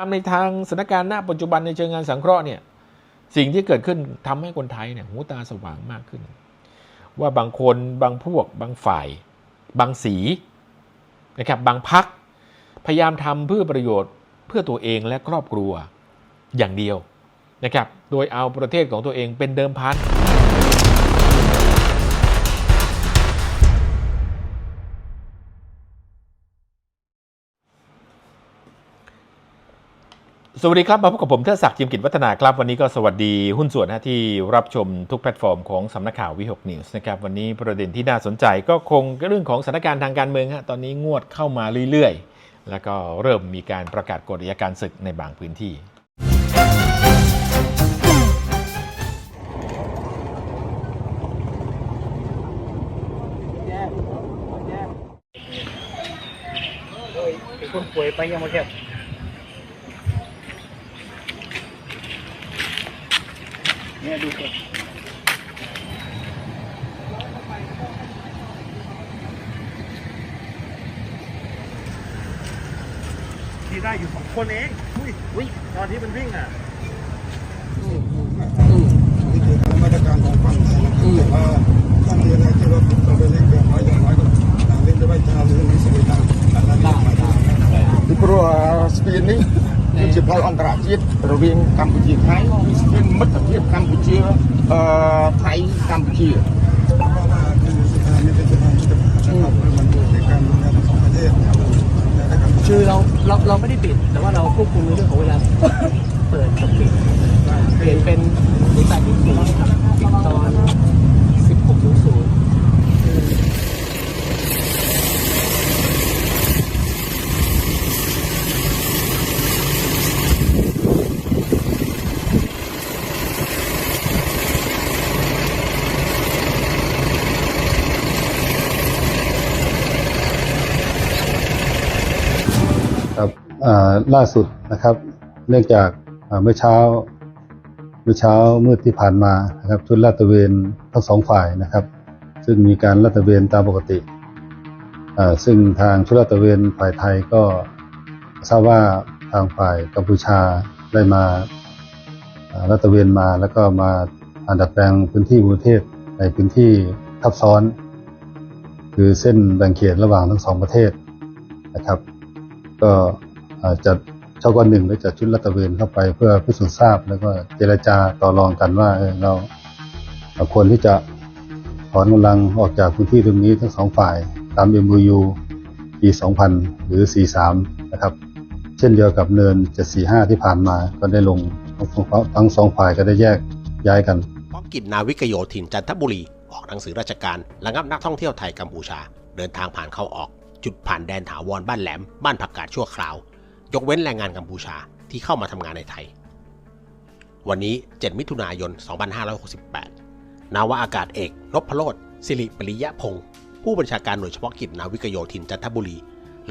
ตามในทางสถานการณ์ณปัจจุบันในเชิงงานสังเคราะห์เนี่ยสิ่งที่เกิดขึ้นทำให้คนไทยเนี่ยหูตาสว่างมากขึ้น ว่าบางคนบางพวก บางฝ่าย บางสีนะครับบางพักพยายามทำเพื่อประโยชน์เพื่อตัวเองและครอบครัวอย่างเดียวนะครับโดยเอาประเทศของตัวเองเป็นเดิมพัน สวัสดีครับ มาพบกับผมเทดศักดิ์จิมกิจวัฒนาครับ วันนี้ก็สวัสดีหุ้นส่วนนะที่รับชมทุกแพลตฟอร์มของสำนักข่าววิหกนิวส์นะครับวันนี้ประเด็นที่น่าสนใจก็คงเรื่องของสถานการณ์ทางการเมืองฮะตอนนี้งวดเข้ามาเรื่อยๆ แล้วก็เริ่มมีการประกาศกฎอัยการศึกในบางพื้นที่ เป็นคนป่วยไปยังมาแค่ เนี่ยดูก่อนที่ได้อยู่สองคนเองอุ้ยอุ้ยตอนที่มันวิ่งอะนี่คือการมาตรการของฝั่งไทนะครัว่าท่านเรียนอะไรที่เราต้องไปเล่นแบบน้อยอย่างน้อยก็ต่างเล่นได้ชาหรือมีสเปรย์ต่างต่างได้ได้ Di Pro uh, spinning គឺជាផលអន្តរជាតិរវាងកម្ពុជាថៃគឺស្ពានមិត្តភាពកម្ពុជាអឺថៃកម្ពុជាเพราะว่าคือสถานนี้เป็นสถานที่นะครับมันอยู่ในการดูแลทั้งสองประเทศนะครับ คือเราเราเราไม่ได้ปิด แต่ว่าเราควบคุมในเรื่องของเวลา เปิดกับปิดเปลี่ยนเป็นที่แปดถึงศูนย์ครับปิดตอน ล่าสุดนะครับ เนื่องจากเมื่อเช้า เมื่อเช้ามืดที่ผ่านมานะครับชุดลาดตระเวนทั้งสองฝ่ายนะครับ ซึ่งมีการลาดตระเวนตามปกติซึ่งทางชุดลาดตระเวนฝ่ายไทยก็ทราบว่าทางฝ่ายกัมพูชาได้มาลาดตระเวนมาแล้วก็มาอันดับแปลงพื้นที่ประเทศในพื้นที่ทับซ้อน คือเส้นแบ่งเขตระหว่างทั้งสองประเทศนะครับ ก็ จัดเจ้าก้อนหนึ่งได้จัดชุดรัตเวนเข้าไปเพื่อพิสูจน์ทราบแล้วก็เจรจาต่อรองกันว่าเราควรที่จะถอนกำลังออกจากพื้นที่ตรงนี้ทั้งสองฝ่ายตาม MOU ปี 2000 หรือ 43 นะครับ เช่นเดียวกับเนิน 745 ที่ผ่านมาก็ได้ลงทั้งสองฝ่ายก็ได้แยกย้ายกันเพราะกิจนาวิกโยธินจันทบุรี ออกหนังสือราชการระงับนักท่องเที่ยวไทยกัมพูชา เดินทางผ่านเข้าออก จุดผ่านแดนถาวรบ้านแหลม บ้านผักกาดชั่วคราว ยกเว้นแรงงานกัมพูชาที่เข้ามาทำงานในไทย วันนี้ 7 มิถุนายน 2568 นาวาอากาศเอกนพโรธสิริปริยะพงศ์ผู้บัญชาการหน่วยเฉพาะกิจนาวิกโยธินจันทบุรี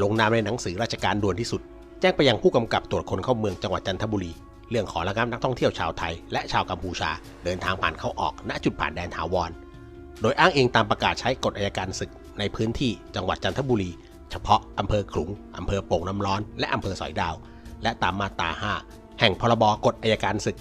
ลงนามในหนังสือราชการด่วนที่สุด แจ้งไปยังผู้กำกับตรวจคนเข้าเมืองจังหวัดจันทบุรี เรื่องขอระงับนักท่องเที่ยวชาวไทย และชาวกัมพูชา เดินทางผ่านเข้าออกณจุดผ่านแดนถาวร โดยอ้างเองตามประกาศใช้กฎอัยการศึกในพื้นที่จังหวัดจันทบุรี เฉพาะอำเภอขลุงอำเภอโป่งน้ำร้อน และอำเภอสอยดาว และตามมาตรา 5 แห่งพรบกฎอัยการศึก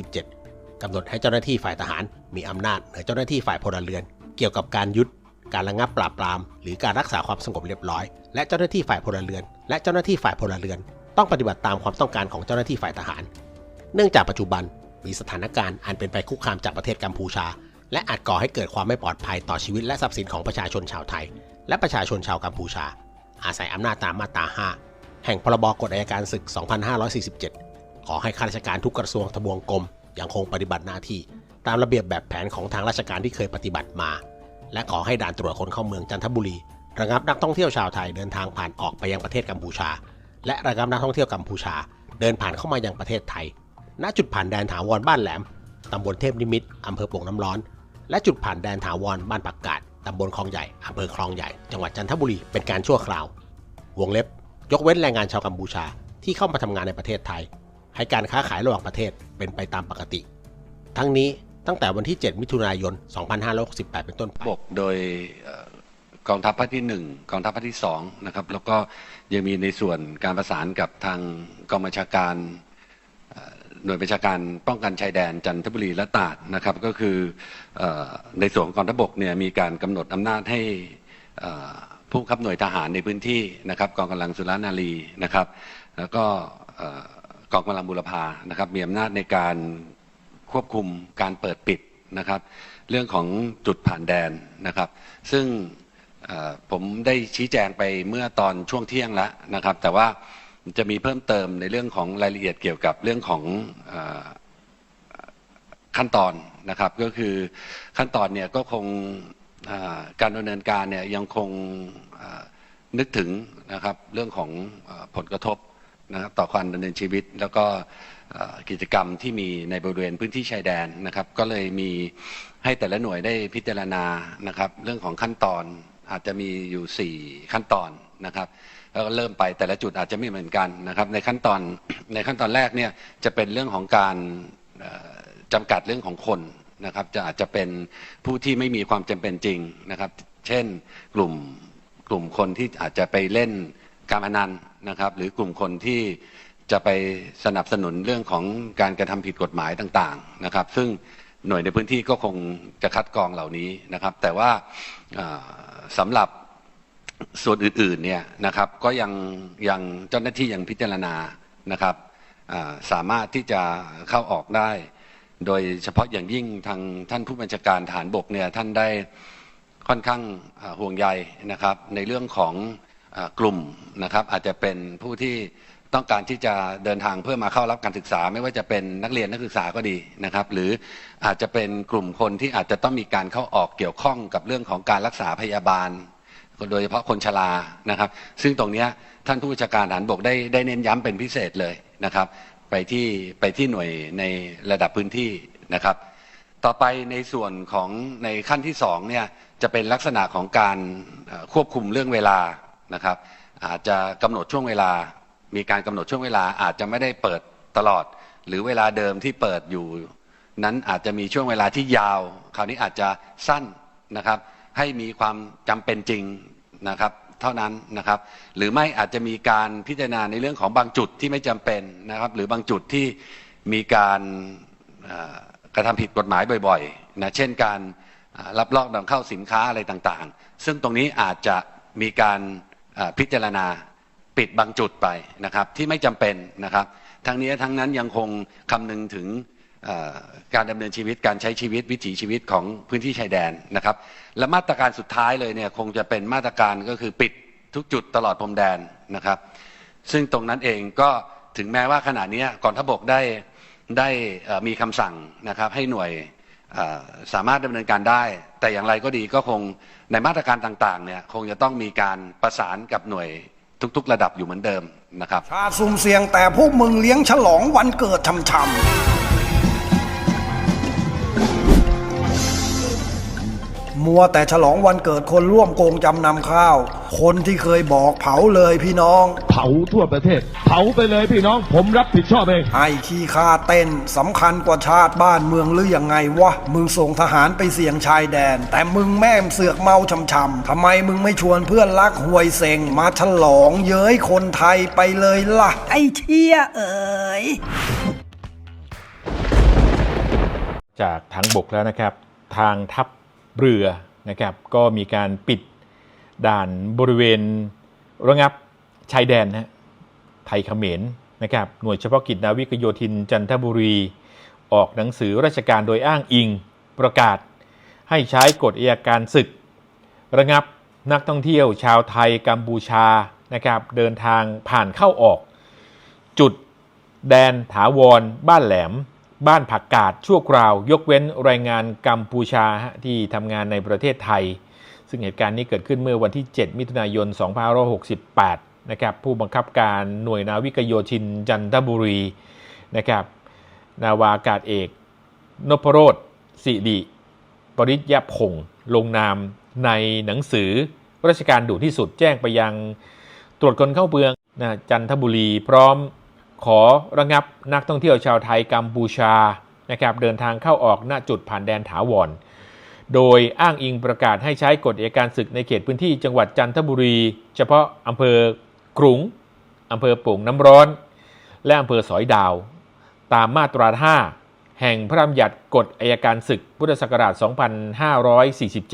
2547 กำหนดให้เจ้าหน้าที่ฝ่ายทหาร มีอำนาจเหนือเจ้าหน้าที่ฝ่ายพลเรือน เกี่ยวกับการยึดการระงับปราบปราม หรือการรักษาความสงบเรียบร้อย และเจ้าหน้าที่ฝ่ายพลเรือน และเจ้าหน้าที่ฝ่ายพลเรือน ต้องปฏิบัติตามความต้องการของเจ้าหน้าที่ฝ่ายทหาร เนื่องจากปัจจุบันมีสถานการณ์อันเป็นไปคุกคามจากประเทศกัมพูชา และอาจก่อให้เกิดความไม่ปลอดภัยต่อชีวิตและทรัพย์สินของประชาชนชาวไทย และประชาชนชาวกัมพูชา อาศัยอำนาจตามมาตรา 5 แห่งพรบกฎอัยการศึก 2547 ขอให้ข้าราชการทุกกระทรวงทบวงกรมยังคงปฏิบัติหน้าที่ ตามระเบียบแบบแผนของทางราชการที่เคยปฏิบัติมา และขอให้ด่านตรวจคนเข้าเมืองจันทบุรี ระงับนักท่องเที่ยวชาวไทยเดินทางผ่านออกไปยังประเทศกัมพูชา และระงับนักท่องเที่ยวกัมพูชา เดินผ่านเข้ามายังประเทศไทย ณ จุดผ่านแดนถาวรบ้านแหลมตำบลเทพนิมิตรอำเภอโป่งน้ำร้อน และจุดผ่านแดนถาวรบ้านปักกาดตำบลคลองใหญ่อำเภอคลองใหญ่ จังหวัดจันทบุรีเป็นการชั่วคราว วงเล็บ ยกเว้นแรงงานชาวกัมพูชาที่เข้ามาทำงานในประเทศไทย ให้การค้าขายระหว่างประเทศเป็นไปตามปกติ ทั้งนี้ตั้งแต่วันที่ 7 มิถุนายน 2568 เป็นต้นไปบบโดยกองทัพภาคที่หนึ่งกองทัพภาคที่สองนะครับแล้วก็ยังมีในส่วนการประสานกับทางกองบัญชาการ หน่วยบัญชาการป้องกันชายแดนจันทบุรีและตราดนะครับ ก็คืออในส่วนของกองทัพบกเนี่ยมีการกำหนดอำนาจให้ผู้บับหน่วยทหารในพื้นที่นะครับกองกำลังสุรนารีนะครับ แล้วก็กองกำลังบุรพานะครับมีอำนาจในการควบคุมการเปิดปิดนะครับ เรื่องของจุดผ่านแดนนะครับ ซึ่งผมได้ชี้แจงไปเมื่อตอนช่วงเที่ยงแล้วนะครับ แต่ว่า จะมีเพิ่มเติมในเรื่องของรายละเอียดเกี่ยวกับเรื่องของอขั้นตอนนะครับ ก็คือขั้นตอนเนี่ยก็คงการดำเนินการเนี่ยยังคงนึกถึงนะครับเรื่องของอผลกระทบนะครับต่อการดำเนินชีวิต แล้วก็กิจกรรมที่มีในบริเวณพื้นที่ชายแดนนะครับ ก็เลยมีให้แต่ละหน่วยได้พิจารณานะครับ เรื่องของขั้นตอนอาจจะมีอยู่ 4 ขั้นตอนนะครับ แล้วก็เริ่มไปแต่ละจุดอาจจะไม่เหมือนกันนะครับ ในขั้นตอนในขั้นตอนแรกเนี่ยจะเป็นเรื่องของการเอ่อจำกัดเรื่องของคนนะครับ จะอาจจะเป็นผู้ที่ไม่มีความจำเป็นจริงนะครับ เช่นกลุ่มกลุ่มคนที่อาจจะไปเล่นการพนันนะครับ หรือกลุ่มคนที่จะไปสนับสนุนเรื่องของการกระทำผิดกฎหมายต่างๆนะครับ ซึ่งหน่วยในพื้นที่ก็คงจะคัดกรองเหล่านี้นะครับ แต่ว่าเอ่อสำหรับ ส่วนอื่นๆเนี่ยนะครับก็ยังยังเจ้าหน้าที่ยังพิจารณานะครับสามารถที่จะเข้าออกได้ โดยเฉพาะอย่างยิ่งทางท่านผู้บัญชาการฐานบกเนี่ยท่านได้ค่อนข้างห่วงใยนะครับในเรื่องของกลุ่มนะครับอาจจะเป็นผู้ที่ต้องการที่จะเดินทางเพื่อมาเข้ารับการศึกษา ไม่ว่าจะเป็นนักเรียนนักศึกษาก็ดีนะครับ หรืออาจจะเป็นกลุ่มคนที่อาจจะต้องมีการเข้าออกเกี่ยวข้องกับเรื่องของการรักษาพยาบาล โดยเฉพาะคนชรานะครับ ซึ่งตรงนี้ท่านผู้บัญชาการฐานบกได้ได้เน้นย้ำเป็นพิเศษเลยนะครับ ไปที่ไปที่หน่วยในระดับพื้นที่นะครับ ต่อไปในส่วนของในขั้นที่สองเนี่ยจะเป็นลักษณะของการควบคุมเรื่องเวลานะครับ อาจจะกำหนดช่วงเวลา มีการกำหนดช่วงเวลาอาจจะไม่ได้เปิดตลอด หรือเวลาเดิมที่เปิดอยู่ นั้นอาจจะมีช่วงเวลาที่ยาว คราวนี้อาจจะสั้นนะครับ ให้มีความจำเป็นจริงนะครับ เท่านั้นนะครับ หรือไม่อาจจะมีการพิจารณาในเรื่องของบางจุดที่ไม่จำเป็นนะครับ หรือบางจุดที่มีการกระทำผิดกฎหมายบ่อยๆนะเช่นการรับลอกนำเข้าสินค้าอะไรต่างๆ ซึ่งตรงนี้อาจจะมีการพิจารณาปิดบางจุดไปนะครับ ที่ไม่จำเป็นนะครับ ทั้งนี้ทั้งนั้นยังคงคำนึงถึง การดำเนินชีวิตการใช้ชีวิตวิถีชีวิตของพื้นที่ชายแดนนะครับ และมาตรการสุดท้ายเลยเนี่ยคงจะเป็นมาตรการก็คือปิดทุกจุดตลอดพรมแดนนะครับ ซึ่งตรงนั้นเองก็ถึงแม้ว่าขณะนี้ก่องทัพบกได้ได้มีคำสั่งนะครับให้หน่วยสามารถดำเนินการได้ แต่อย่างไรก็ดีก็คงในมาตรการต่างๆเนี่ยคงจะต้องมีการประสานกับหน่วยทุก ๆ ระดับอยู่เหมือนเดิมนะครับชาติสุ่มเสี่ยงแต่พวกมึงเลี้ยงฉลองวันเกิดชำๆ มัวแต่ฉลองวันเกิดคนร่วมโกงจำนำข้าว คนที่เคยบอกเผาเลยพี่น้อง เผาทั่วประเทศ เผาไปเลยพี่น้องผมรับผิดชอบเองไอ้ขี้คาเต้นสำคัญกว่าชาติบ้านเมืองหรือยังไงวะมึงส่งทหารไปเสี่ยงชายแดน แต่มึงแม่มเสือกเมาช่ำๆทำไมมึงไม่ชวนเพื่อนรักหวยเซ็งมาฉลองเย้ยคนไทยไปเลยล่ะ ไอ้เชี่ยเอ๋ยจากทางบกแล้วนะครับ ทางทัพ เรือนะครับก็มีการปิดด่านบริเวณระงับชายแดนนะฮะไทยเขมรนะครับหน่วยเฉพาะกิจนาวิกโยธินจันทบุรี ออกหนังสือราชการโดยอ้างอิงประกาศ ให้ใช้กฎอัยการศึก ระงับนักท่องเที่ยวชาวไทยกัมพูชานะครับเดินทางผ่านเข้าออก จุดแดนถาวรบ้านแหลม บ้านผักกาดชั่วคราวยกเว้นแรงงานกัมพูชาที่ทำงานในประเทศไทย ซึ่งเหตุการณ์นี้เกิดขึ้นเมื่อวันที่ 7 มิถุนายน 2568 นะครับผู้บังคับการหน่วยนาวิกโยธินจันทบุรีนะครับนาวาอากาศเอกนพโรธสิริปริยพงศ์ลงนามในหนังสือราชการด่วนที่สุดแจ้งไปยังตรวจคนเข้าเมืองนะจันทบุรีพร้อม ขอระงับนักท่องเที่ยวชาวไทยกัมพูชานะครับเดินทางเข้าออกณจุดผ่านแดนถาวร โดยอ้างอิงประกาศให้ใช้กฎอัยการศึกในเขตพื้นที่จังหวัดจันทบุรี เฉพาะอำเภอกรุงอำเภอโป่งน้ำร้อน และอำเภอสอยดาว ตามมาตรา 5 แห่งพระราชบัญญัติกฎอัยการศึกพุทธศักราช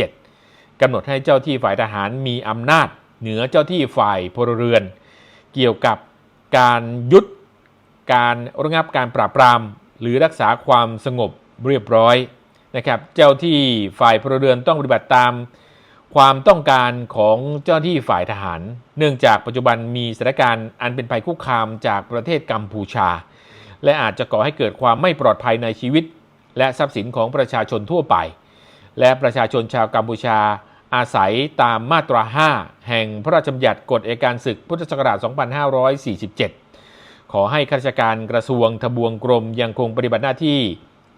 2547 กำหนดให้เจ้าที่ฝ่ายทหารมีอำนาจ เหนือเจ้าที่ฝ่ายพลเรือน เกี่ยวกับการยุด การระงับการปราบปราม หรือรักษาความสงบเรียบร้อยนะครับเจ้าที่ฝ่ายพลเรือนต้องปฏิบัติตามความต้องการของเจ้าที่ฝ่ายทหาร เนื่องจากปัจจุบันมีสถานการณ์อันเป็นภัยคุกคามจากประเทศกัมพูชา และอาจจะก่อให้เกิดความไม่ปลอดภัยในชีวิต และทรัพย์สินของประชาชนทั่วไป และประชาชนชาวกัมพูชา อาศัยตามมาตรา 5 แห่งพระราชบัญญัติกฎอัยการศึกพุทธศักราช 2547 ขอให้ข้าราชการกระทรวงทบวงกรมยังคงปฏิบัติหน้าที่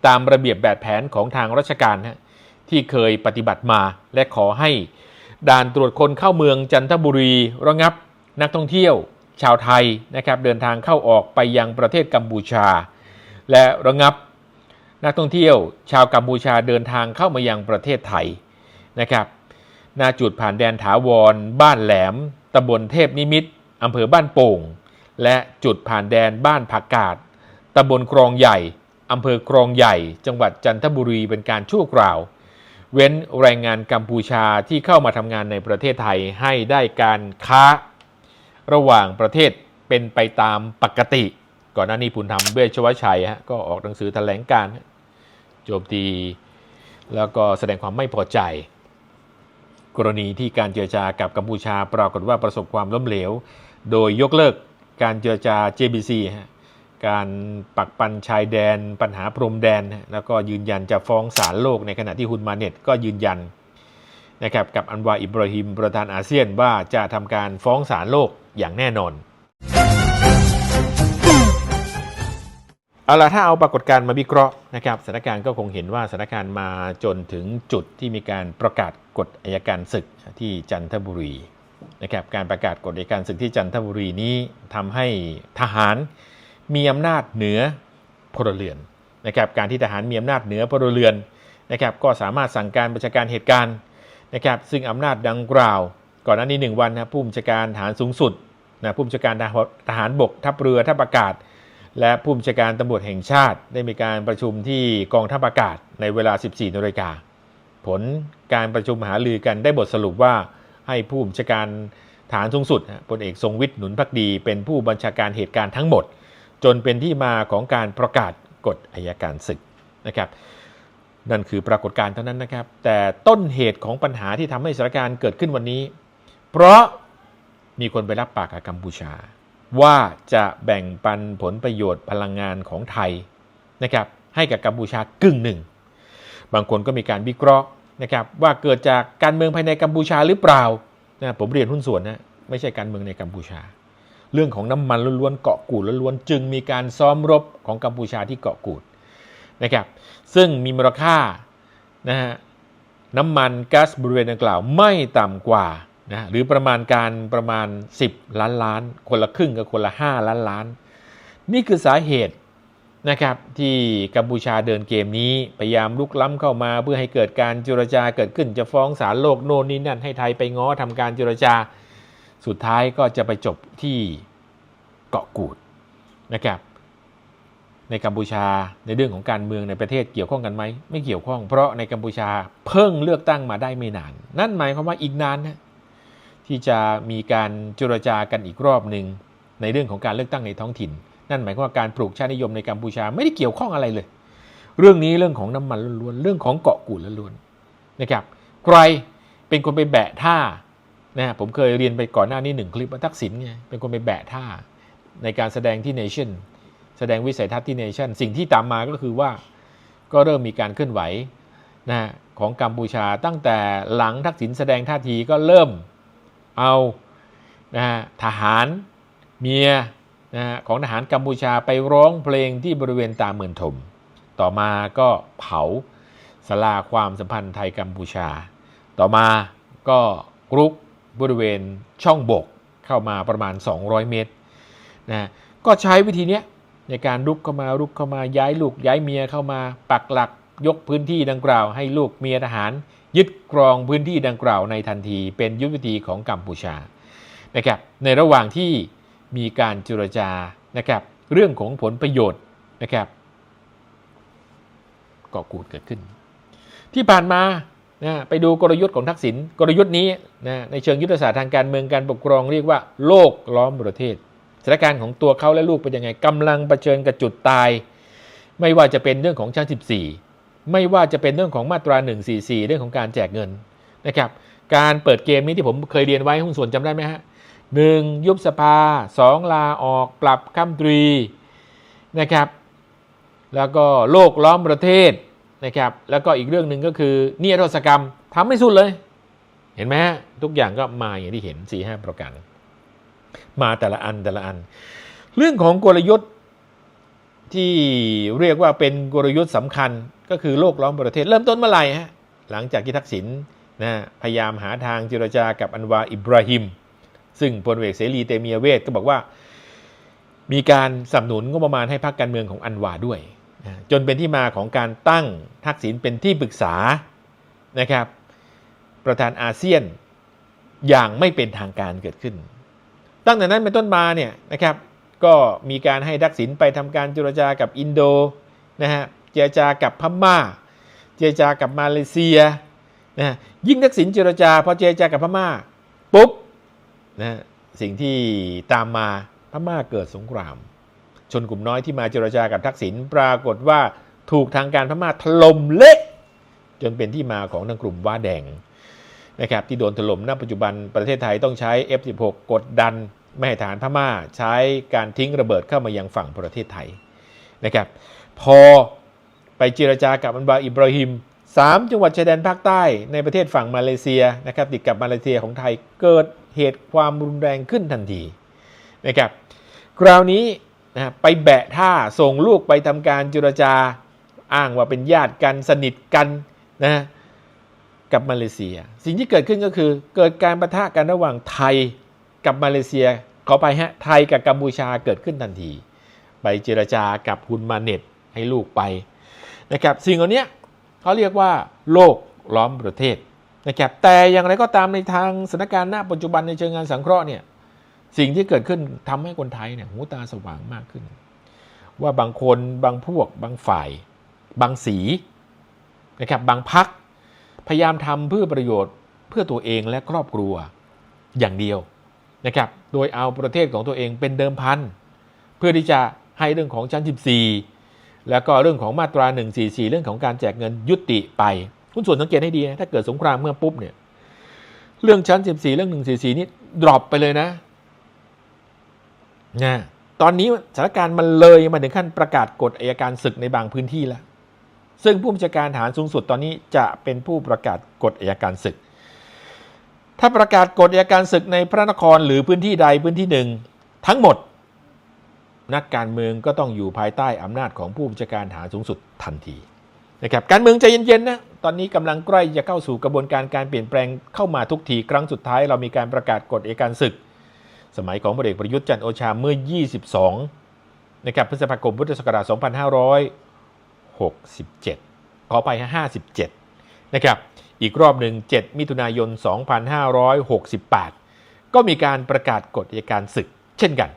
ตามระเบียบแบบแผนของทางราชการฮะที่เคยปฏิบัติมา และขอให้ด่านตรวจคนเข้าเมืองจันทบุรีระงับนักท่องเที่ยวชาวไทยนะครับเดินทางเข้าออกไปยังประเทศกัมพูชา และระงับนักท่องเที่ยวชาวกัมพูชาเดินทางเข้ามายังประเทศไทยนะครับณจุดผ่านแดนถาวร บ้านแหลมตำบลเทพนิมิตรอำเภอบ้านโป่ง และจุดผ่านแดนบ้านผักกาดตำบลครองใหญ่อำเภอครองใหญ่ จังหวัดจันทบุรีเป็นการชั่วคราว เว้นแรงงานกัมพูชาที่เข้ามาทำงานในประเทศไทยให้ได้การค้า ระหว่างประเทศเป็นไปตามปกติ ก่อนหน้านี้ภูนธรรมเวชวชัยฮะก็ออกหนังสือแถลงการโจมตีแล้วก็แสดงความไม่พอใจ กรณีที่การเจรจากับกัมพูชาปรากฏว่าประสบความล้มเหลว โดยยกเลิก การเจรจา JBC ฮะการปักปันชายแดนปัญหาพรมแดน แล้วก็ยืนยันจะฟ้องศาลโลกในขณะที่ฮุนมาเน็ตก็ยืนยันนะครับกับอันวาอิบราฮิมประธานอาเซียนว่าจะทำการฟ้องศาลโลกอย่างแน่นอนเอาล่ะถ้าเอาปรากฏการณ์มาวิเคราะห์นะครับสถานการณ์ก็คงเห็นว่าสถานการณ์มาจนถึงจุดที่มีการประกาศกฎอัยการศึกที่จันทบุรี นะครับการประกาศกฎอัยการศึกที่จันทบุรีนี้ทำให้ทหารมีอำนาจเหนือพลเรือนนะครับการที่ทหารมีอำนาจเหนือพลเรือนนะครับก็สามารถสั่งการบัญชาการเหตุการณ์นะครับซึ่งอำนาจดังกล่าว ก่อนหน้านี้หนึ่งวันนะผู้บัญชาการทหารสูงสุดนะผู้บัญชาการทหารบกทัพเรือทัพอากาศ และผู้บัญชาการตำรวจแห่งชาติ ได้มีการประชุมที่กองทัพอากาศในเวลา 14นาฬิกาผลการประชุมหารือกันได้บทสรุปว่า ให้ผู้บัญชาการฐานสูงสุดพลเอกทรงวิทย์หนุนพักดี เป็นผู้บัญชาการเหตุการณ์ทั้งหมด จนเป็นที่มาของการประกาศกฎอัยการศึกนะครับนั่นคือปรากฏการณ์เท่านั้นนะครับ แต่ต้นเหตุของปัญหาที่ทำให้สถานการณ์เกิดขึ้นวันนี้ เพราะมีคนไปรับปากกับกัมพูชา ว่าจะแบ่งปันผลประโยชน์พลังงานของไทยนะครับให้กับกัมพูชากึ่งหนึ่ง บางคนก็มีการวิเคราะห์ นะครับว่าเกิดจากการเมืองภายในกัมพูชาหรือเปล่านะผมเรียนหุ้นส่วนนะไม่ใช่การเมืองในกัมพูชา เรื่องของน้ำมันล้วนๆเกาะกูดล้วนๆจึงมีการซ้อมรบของกัมพูชาที่เกาะกูดนะครับซึ่งมีมูลค่านะฮะน้ำมันก๊าซบริเวณดังกล่าวไม่ต่ำกว่านะหรือประมาณการประมาณ 10 ล้านล้าน คนละครึ่งกับคนละ 5 ล้านล้าน นี่คือสาเหตุ นะครับที่กัมพูชาเดินเกมนี้พยายามลุกล้ำเข้ามาเพื่อให้เกิดการเจรจาเกิดขึ้นจะฟ้องศาลโลกโน่นนี่นั่นให้ไทยไปง้อทำการเจรจา สุดท้ายก็จะไปจบที่เกาะกูดนะครับในกัมพูชาในเรื่องของการเมืองในประเทศเกี่ยวข้องกันไหมไม่เกี่ยวข้อง เพราะในกัมพูชาเพิ่งเลือกตั้งมาได้ไม่นาน นั่นหมายความว่าอีกนานนะที่จะมีการเจรจากันอีกรอบหนึ่งในเรื่องของการเลือกตั้งในท้องถิ่น นั่นหมายความว่าการปลูกชาตินิยมในกัมพูชาไม่ได้เกี่ยวข้องอะไรเลย เรื่องนี้เรื่องของน้ำมันล้วนๆเรื่องของเกาะกูดล้วนๆนะครับใครเป็นคนไปแบะท่านะผมเคยเรียนไปก่อนหน้านี้หนึ่งคลิปว่าทักษิณไงเป็นคนไปแบะท่าในการแสดงที่เนชั่นแสดงวิสัยทัศน์ที่เนชั่นสิ่งที่ตามมาก็คือว่าก็เริ่มมีการเคลื่อนไหวนะของกัมพูชาตั้งแต่หลังทักษิณแสดงท่าทีก็เริ่มเอานะฮะทหารเมีย นะฮะของทหารกัมพูชาไปร้องเพลงที่บริเวณตามเมืองถม ต่อมาก็เผาสลาความสัมพันธ์ไทยกัมพูชา ต่อมาก็กรุกบริเวณช่องบกเข้ามาประมาณ 200 เมตรนะก็ใช้วิธีนี้ในการรุกเข้ามารุกเข้ามาย้ายลูกย้ายเมียเข้ามาปักหลักยกพื้นที่ดังกล่าว ให้ลูกเมียทหาร ยึดครองพื้นที่ดังกล่าวในทันที เป็นยุทธวิธีของกัมพูชานะครับในระหว่างที่ มีการเจรจานะครับ เรื่องของผลประโยชน์นะครับก่อกูดเกิดขึ้น ที่ผ่านมานะไปดูกลยุทธ์ของทักษิณกลยุทธ์นี้นะในเชิงยุทธศาสตร์ทางการเมืองการปกครองเรียกว่า โลกล้อมประเทศสถานการณ์ของตัวเขาและลูกเป็นยังไงกำลังเผชิญกับจุดตาย ไม่ว่าจะเป็นเรื่องของชั้น 14 ไม่ว่าจะเป็นเรื่องของมาตรา 144 เรื่องของการแจกเงินนะครับการเปิดเกมนี้ที่ผมเคยเรียนไว้หุ้นส่วนจำได้ไหมฮะ หนึ่งยุบสภาสองลาออกปรับข้ามตรีนะครับ แล้วก็โลกล้อมประเทศนะครับ แล้วก็อีกเรื่องหนึ่งก็คือนิรโทษกรรมทำไม่สุดเลย เห็นไหมฮะทุกอย่างก็มาอย่างที่เห็น4ีหประการ มาแต่ละอันแต่ละอัน เรื่องของกลยุทธ์ที่เรียกว่าเป็นกลยุทธ์สำคัญก็คือโลกล้อมประเทศ เริ่มต้นเมื่อไหร่ฮะหลังจากที่ทักษิณนะพยายามหาทางเจรจากับอันวาอิบราฮิม ซึ่งพลเอกเสรีเตมียเวทก็บอกว่า มีการสนับสนุนงบประมาณให้พรรคการเมืองของอันวาด้วย จนเป็นที่มาของการตั้งทักษิณเป็นที่ปรึกษานะครับประธานอาเซียนอย่างไม่เป็นทางการเกิดขึ้น ตั้งแต่นั้นเป็นต้นมาเนี่ยนะครับก็มีการให้ทักษิณไปทำการเจรจากับอินโดนะฮะเจรจากับพม่า เจรจากับมาเลเซียนะฮะยิ่งทักษิณเจรจาพอเจรจากับพม่าปุ๊บ นะสิ่งที่ตามมาพม่าเกิดสงคราม ชนกลุ่มน้อยที่มาเจรจากับทักษิณปรากฏว่าถูกทางการพม่าถล่มเละจนเป็นที่มาของทางกลุ่มว้าแดงนะครับที่โดนถล่มณปัจจุบันประเทศไทยต้องใช้ F16 กดดันไม่ให้ฐานพม่าใช้การทิ้งระเบิดเข้ามายังฝั่งประเทศไทยนะครับพอไปเจรจากับอันบาอิบราฮิม สามจังหวัดชายแดนภาคใต้ในประเทศฝั่งมาเลเซียนะครับติดกับมาเลเซียของไทยเกิดเหตุความรุนแรงขึ้นทันทีนะครับคราวนี้นะไปแบะท่าส่งลูกไปทำการเจรจาอ้างว่าเป็นญาติกันสนิทกันนะกับมาเลเซีย สิ่งที่เกิดขึ้นก็คือ เกิดการประทะกันระหว่างไทยกับมาเลเซียขอไปฮะไทยกับกัมพูชาเกิดขึ้นทันที ไปเจรจากับฮุนมาเน็ตให้ลูกไปนะครับสิ่งเหล่านี้ เขาเรียกว่าโลกล้อมประเทศนะครับแต่อย่างไรก็ตามในทางสถานการณ์ณปัจจุบันในเชิงงานสังเคราะห์เนี่ยสิ่งที่เกิดขึ้นทำให้คนไทยเนี่ยหูตาสว่างมากขึ้น ว่าบางคนบางพวก บางฝ่าย บางสีนะครับบางพักพยายามทำเพื่อประโยชน์เพื่อตัวเองและครอบครัวอย่างเดียวนะครับโดยเอาประเทศของตัวเองเป็นเดิมพันเพื่อที่จะให้เรื่องของชั้น 14 แล้วก็เรื่องของมาตรา 144 เรื่องของการแจกเงินยุติไป คุณส่วนสังเกตให้ดีนะถ้าเกิดสงครามเมื่อปุ๊บเนี่ยเรื่องชั้น 14 เรื่อง 144 นี่ดรอปไปเลยนะนะตอนนี้สถานการณ์มันเลยมาถึงขั้นประกาศกฎอายการศึกในบางพื้นที่แล้ว ซึ่งผู้บัญชาการฐานสูงสุดตอนนี้จะเป็นผู้ประกาศกฎอายการศึก ถ้าประกาศกฎอัยการศึกในพระนครหรือพื้นที่ใดพื้นที่หนึ่ง ทั้งหมด นักการเมืองก็ต้องอยู่ภายใต้อำนาจของผู้บัญชาการฐานสูงสุดทันทีนะครับการเมืองใจเย็นๆนะตอนนี้กำลังใกล้จะเข้าสู่กระบวนการการเปลี่ยนแปลงเข้ามาทุกทีครั้งสุดท้ายเรามีการประกาศกฎอัยการศึก สมัยของพลเอกประยุทธ์จันทร์โอชาเมื่อ 22นะครับพฤษภาคมพุทธศักราช2567 ขอไป57นะครับอีกรอบหนึ่ง7 มิถุนายน 2568 ก็มีการประกาศกฎอัยการศึก เช่นกัน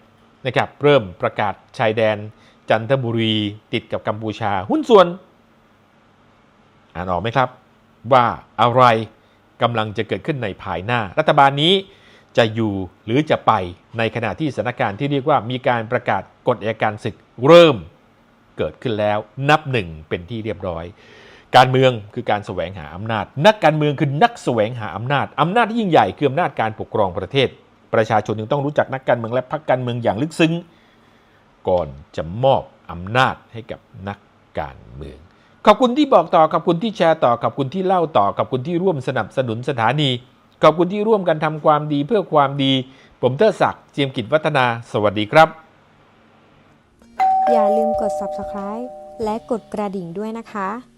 นะครับเริ่มประกาศชายแดนจันทบุรีติดกับกัมพูชา หุ้นส่วน อ่านออกไหมครับ ว่าอะไรกำลังจะเกิดขึ้นในภายหน้า รัฐบาลนี้จะอยู่หรือจะไปในขณะที่สถานการณ์ที่เรียกว่ามีการประกาศกฎอัยการศึกเริ่มเกิดขึ้นแล้วนับหนึ่งเป็นที่เรียบร้อย การเมืองคือการแสวงหาอำนาจ นักการเมืองคือนักแสวงหาอำนาจอำนาจที่ยิ่งใหญ่คืออำนาจการปกครองประเทศ ประชาชนจึงต้องรู้จักนักการเมืองและพรรคการเมืองอย่างลึกซึ้ง ก่อนจะมอบอำนาจให้กับนักการเมือง ขอบคุณที่บอกต่อขอบคุณที่แชร์ต่อขอบคุณที่เล่าต่อขอบคุณที่ร่วมสนับสนุนสถานี ขอบคุณที่ร่วมกันทำความดีเพื่อความดี ผมเทอศักดิ์เจียมกิจวัฒนา สวัสดีครับ อย่าลืมกด subscribe และกดกระดิ่งด้วยนะคะ